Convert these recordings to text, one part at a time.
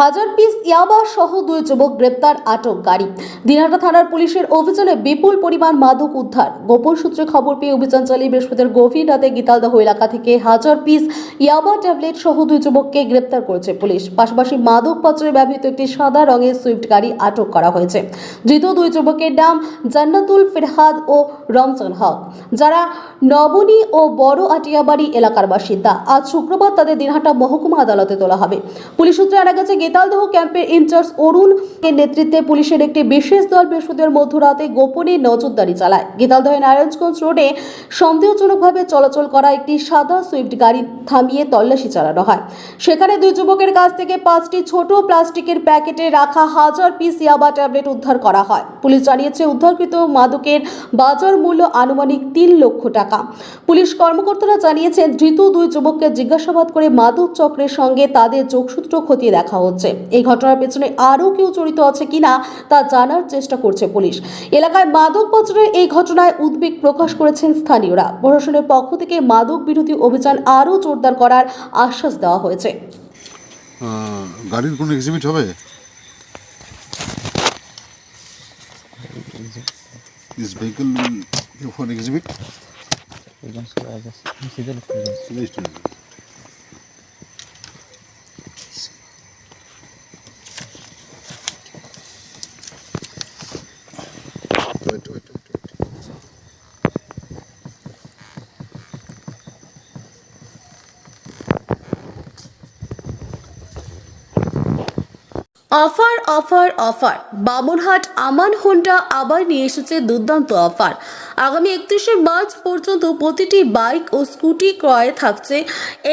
হাজার পিস ইয়াবা সহ দুই যুবক গ্রেপ্তার, আটক গাড়ি। দিনহাটা থানার পুলিশের অভিযানে বিপুল পরিমাণ মাদক উদ্ধার। গোপন সূত্রে খবর পেয়ে অভিযান চালিয়ে বৃহস্পতিবার গভীর রাতে গীতালদহ এলাকা থেকে হাজার পিস ইয়াবা ট্যাবলেট সহ দুই যুবককে গ্রেপ্তার করেছে পুলিশ। পাশাপাশি মাদক পাচারে ব্যবহৃত একটি সাদা রঙের সুইফট গাড়ি আটক করা হয়েছে। ধৃত দুই যুবকের নাম জান্নাতুল ফিরহাদ ও রমজান হক, যারা নবনী ও বড় আটিয়াবাড়ি এলাকার বাসিন্দা। আজ শুক্রবার তাদের দিনহাটা মহকুমা আদালতে তোলা হবে। পুলিশ সূত্রে জানা গেছে গেতালদহ ক্যাম্পের ইনচার্জ অরুণ এর নেতৃত্বে পুলিশের একটি বিশেষ দল বৃহস্পতিবার মধ্যরাতে গোপনে নজরদারি চালায়। গীতালদহের নারায়ণগঞ্জ রোডে সন্দেহজনকভাবে চলাচল করা একটি সাদা সুইফট গাড়ি থামিয়ে তল্লাশি চালানো হয়। সেখানে দুই যুবকের কাছ থেকে পাঁচটি ছোট প্লাস্টিকের প্যাকেটে রাখা হাজার পিস ইয়াবা ট্যাবলেট উদ্ধার করা হয়। পুলিশ জানিয়েছে, উদ্ধারকৃত মাদকের বাজার মূল্য আনুমানিক তিন লক্ষ টাকা। পুলিশ কর্মকর্তারা জানিয়েছেন, ধৃত দুই যুবককে জিজ্ঞাসাবাদ করে মাদক চক্রের সঙ্গে তাদের যোগসূত্র খতিয়ে দেখা হচ্ছে। এই ঘটনার পেছনে আরও কেউ জড়িত আছে কিনা তা জানার চেষ্টা করছে পুলিশ এলাকায় মাদক পাচারের এই ঘটনায় উদ্বেগ প্রকাশ করেছেন স্থানীয়রা প্রশাসনের পক্ষ থেকে মাদক বিরোধী অভিযান আরও জোরদার করার আশ্বাস দেওয়া হয়েছে গাড়ির কোনো এক্সিবিট হবে This vehicle for exhibit? Wait, wait, wait. Offer offer offer. Bamanhat Aman Honda আবার নিয়ে এসেছে দুর্দান্ত অফার। আগামী একত্রিশে মার্চ পর্যন্ত প্রতিটি বাইক ও স্কুটি ক্রয়ে থাকছে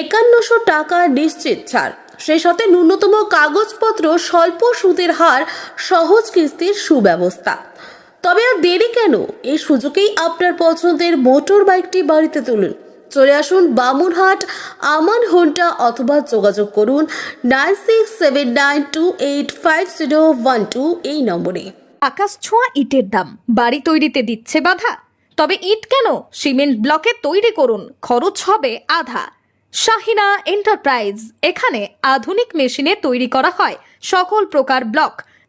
একান্নশো টাকা নিশ্চিত ছাড়। সেই সাথে ন্যূনতম কাগজপত্র স্বল্প সুদের হার সহজ কিস্তির সুব্যবস্থা। তবে আর দেরি কেন? এই সুযোগেই আপনার পছন্দের মোটর বাইকটি বাড়িতে তুলুন। চলে আসুন বামুনহাট, আমান হোন্ডা অথবা যোগাযোগ করুন nine six seven nine two eight five zero one two এই নম্বরে। আকাশ ছোঁয়া ইটের দাম। বাড়ি তৈরিতে দিচ্ছে বাধা। তবে ইট কেন? সিমেন্ট ব্লকে তৈরি করুন। খরচ হবে আধা। শাহিনা এন্টারপ্রাইজ। এখানে আধুনিক মেশিনে তৈরি করা হয়। সকল প্রকার ব্লক।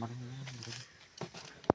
Marang-marang.